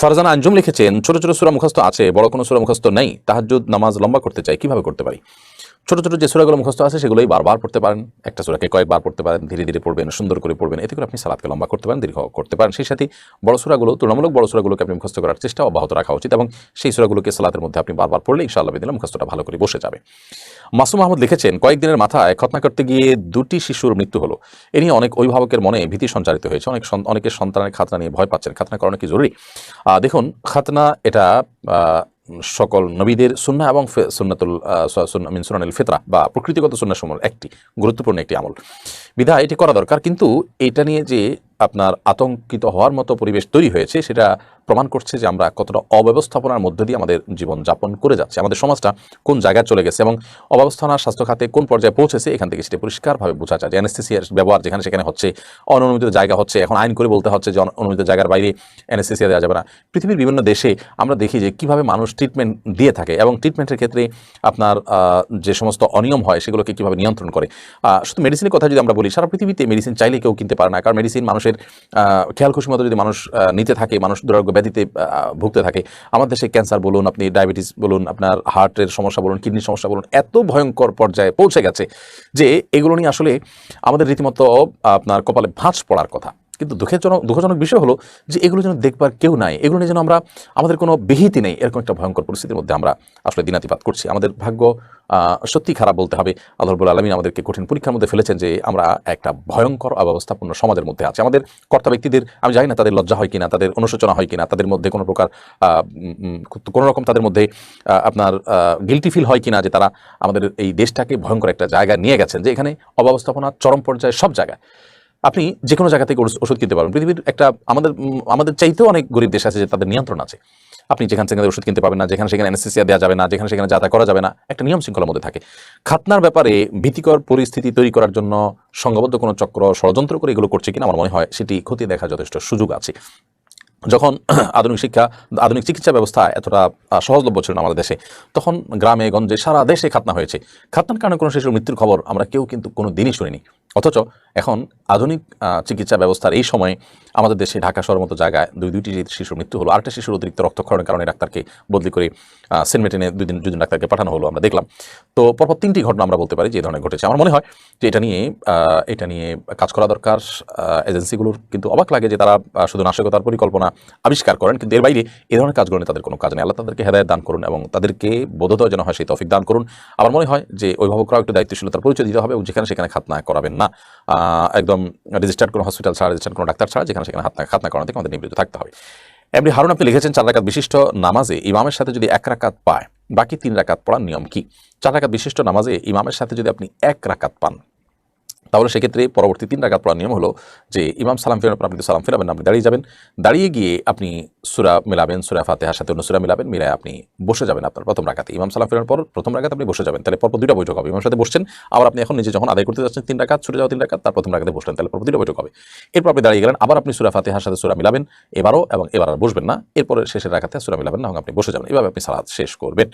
ফারজানা আঞ্জুম লিখেছেন, ছোট ছোট সুরা মুখস্থ আছে, বড় কোনো সুরা মুখস্থ নেই, তাহাজ্জুদ নামাজ লম্বা করতে চাই, কীভাবে করতে পারি? ছোট ছোট যে সুরাগুলো মুখস্থ আছে, সেগুলোই বারবার পড়তে পারেন, একটা সুরাকে কয়েকবার পড়তে পারেন, ধীরে ধীরে পড়বেন, সুন্দর করে পড়বেন, এতে করে আপনি সালাদকে লম্বা করতে পারেন, দীর্ঘ করতে পারেন। সেই সাথে বড় সুরাগুলো, তুলনামূলক বড় সুরাগুলোকে আপনি মুখস্থ করার চেষ্টা অব্যাহত রাখা উচিত এবং সেই সুরাগুলোকে সালাতের মধ্যে আপনি বারবার পড়লে ইনশাআল্লাহ দিলাম মুখস্থটা ভালো করে বসে যাবে। মাসুম আহমদ লিখেছেন, কয়েকদিনের মাথায় খতনা করতে গিয়ে দুটি শিশুর মৃত্যু হলো। এ নিয়ে অনেক অভিভাবকের মনে ভীতি সঞ্চারিত হয়েছে, অনেক অনেকের সন্তানের খাতনা নিয়ে ভয় পাচ্ছেন। খাতনা করানো কি জরুরি? দেখুন, খাতনা এটা সকল নবীদের সুন্না এবং সুন্নাতুল মিন সুনানুল ফিতরা বা প্রকৃতিগত সুন্না সমল একটি গুরুত্বপূর্ণ একটি আমল। বিধা এটি করা দরকার, কিন্তু এটা নিয়ে যে আপনার আতঙ্কিত হওয়ার মতো পরিবেশ তৈরি হয়েছে, সেটা প্রমাণ করছে যে আমরা কতটা অব্যবস্থাপনার মধ্য দিয়ে আমাদের জীবন যাপন করে যাচ্ছি। আমাদের সমাজটা কোন জায়গায় চলে গেছে এবং অব্যবস্থাপনা স্বাস্থ্য খাতে কোন পর্যায়ে পৌঁছেছে, এখান থেকে সেটা পরিষ্কারভাবে বোঝা যায়। যে অ্যানেস্থেসিয়ার ব্যবহার যেখানে সেখানে হচ্ছে, অননুমোদিত জায়গা হচ্ছে, এখন আইন করে বলতে হচ্ছে যে অন- অনুমোদিত জায়গার বাইরে অ্যানেস্থেসিয়া দেওয়া যাবে না। পৃথিবীর বিভিন্ন দেশে আমরা দেখি যে কীভাবে মানুষ ট্রিটমেন্ট দিয়ে থাকে এবং ট্রিটমেন্টের ক্ষেত্রে আপনার যে সমস্ত অনিয়ম হয় সেগুলোকে কীভাবে নিয়ন্ত্রণ করে। শুধু মেডিসিনের কথা যদি আমরা বলি, সারা পৃথিবীতে মেডিসিন চাইলে কেউ কিনতে পারে না। কারণ মেডিসিন মানুষের খেয়াল খুশি মতো যদি মানুষ নিতে থাকে, মানুষ দুরারোগ্য ব্যাধিতে ভুগতে থাকে। আমাদের দেশে ক্যান্সার বলুন, আপনি ডায়াবেটিস বলুন, আপনার হার্টের সমস্যা বলুন কিডনির সমস্যা বলুন, এত ভয়ঙ্কর পর্যায়ে পৌঁছে গেছে যে এগুলো নিয়ে আসলে আমাদের রীতিমতো আপনার কপালে ভাঁজ পড়ার কথা। কিন্তু দুঃখের জনক দুঃখজনক বিষয় হলো যে এগুলো যেন দেখবার কেউ নাই, এগুলো নিয়ে যেন আমরা আমাদের কোনো বিহিতি নেই, এরকম একটা ভয়ঙ্কর পরিস্থিতির মধ্যে আমরা আসলে দিনাতিপাত করছি। আমাদের ভাগ্য সত্যি খারাপ বলতে হবে। আল্লাহ রবুল আলমিন আমাদেরকে কঠিন পরীক্ষার মধ্যে ফেলেছেন যে আমরা একটা ভয়ঙ্কর অব্যবস্থাপূর্ণ সমাজের মধ্যে আছে। আমাদের কর্তা ব্যক্তিদের, আমি জানি না তাদের লজ্জা হয় কিনা, তাদের অনুশোচনা হয় কিনা, তাদের মধ্যে কোনো প্রকার কোনো রকম তাদের মধ্যে আপনার গিলটি ফিল হয় কিনা যে তারা আমাদের এই দেশটাকে ভয়ঙ্কর একটা জায়গা নিয়ে গেছেন, যে এখানে অব্যবস্থাপনা চরম পর্যায়ে সব জায়গায়। আপনি যে কোনো জায়গা থেকে ওষ- ওষুধ কিনতে পারবেন। পৃথিবীর একটা আমাদের আমাদের চাইতেও অনেক গরিব দেশ আছে যে তাদের নিয়ন্ত্রণ আছে। আপনি যেখানে সেখানে ওষুধ কিনতে পারবেন না, যেখানে সেখানে অ্যানেস্থেসিয়া দেওয়া যাবে না, যেখানে সেখানে যাতায়াত করা যাবে না, একটা নিয়ম শৃঙ্খলার মধ্যে থাকে। খাতনার ব্যাপারে ভীতিকর পরিস্থিতি তৈরি করার জন্য সংঘবদ্ধ কোনো চক্র, ষড়যন্ত্র করে এগুলো করছে কিনা আমার মনে হয় সেটি খতিয়ে দেখার যথেষ্ট সুযোগ আছে। যখন আধুনিক শিক্ষা আধুনিক চিকিৎসা ব্যবস্থা এতটা সহজলভ্য ছিল না আমাদের দেশে, তখন গ্রামে, গঞ্জে, সারা দেশে খাতনা হয়েছে। খাতনার কারণে কোনো শিশুর মৃত্যুর খবর আমরা কেউ কিন্তু কোনো দিনই শুনিনি। অথচ এখন আধুনিক চিকিৎসা ব্যবস্থার এই সময়ে আমাদের দেশে ঢাকা শহরের মতো জায়গায় দুই, দুইটি শিশুর মৃত্যু হলো, আরেকটা শিশুর অতিরিক্ত রক্তক্ষরণের কারণে ডাক্তারকে বদলি করে সেন্ট মেটেনে দুই দিন দুজন ডাক্তারকে পাঠানো হলো আমরা দেখলাম। তো পরপর তিনটি ঘটনা আমরা বলতে পারি যে ধরনের ঘটেছে। আমার মনে হয় যে এটা নিয়ে এটা নিয়ে কাজ করা দরকার। এজেন্সিগুলোর কিন্তু অবাক লাগে যে তারা শুধু নাশকতার পরিকল্পনা আবিষ্কার করেন, কিন্তু এর বাইরে এই ধরনের কাজগুলো তাদের কোনো কাজ নেই। আল্লাহ তাদেরকে হেদায়ত দান করুন এবং তাদেরকে বোধোদয় যেন হয় সেই তফিক দান করুন। আমার মনে হয় যে অভিভাবকরাও একটু দায়িত্বশীলতার পরিচয় দিতে হবে এবং যেখানে সেখানে খাতনা করাবেন না। আহ, একদম রেজিস্টার্ড কোনো হসপিটাল ছাড়া রেজিস্টার্ড কোনো ডাক্তার ছাড়া যেখানে সেখানে হাতনা খাতনা করানো থেকে আমাদের নিবৃত্ত থাকতে হবে। এমনি হারুন আপনি লিখেছেন চার রাকাত বিশিষ্ট নামাজে ইমামের সাথে যদি এক রাকাত পায় বাকি তিন রাকাত পড়ার নিয়ম কি? চার রাকাত বিশিষ্ট নামাজে ইমামের সাথে যদি আপনি এক রাকাত পান তাহলে সেক্ষেত্রে পরবর্তী তিন রাকাত পড়ার নিয়ম হলো যে ইমাম সালাম ফেরানোর পর আপনি সালাম ফেরাবেন, আপনি দাঁড়িয়ে যাবেন। দাঁড়িয়ে গিয়ে আপনি সুরা মিলাবেন, সুরা ফাতেহার সাথে অন্য সুরা মিলাবেন, মিলায় আপনি বসে যাবেন আপনার প্রথম রাকাতে। ইমাম সালাম ফেরানোর পর প্রথম রাকাতে আপনি বসে যাবেন। তাহলে পরপর দুইটা বৈঠক হবে। ইমামের সাথে বসছেন, আবার আপনি এখন নিজে যখন আদায় করতে যাচ্ছেন তিন রাকাত, ছুটে যাওয়া তিন রাকাত, তার প্রথম রাকাতে বসলেন, তাহলে পরপর দুইটা বৈঠক হবে। এরপর আপনি দাঁড়িয়ে গেলেন, আবার আপনি সুরা ফাতেহার সাথে সুরা মিলাবেন, এবারও এবং এবার আর বসবেন না। এরপরে শেষের রাখাতে সুরা মিলাবেন না এবং আপনি বসে যাবেন। এভাবে আপনি সালাদ শেষ করবেন।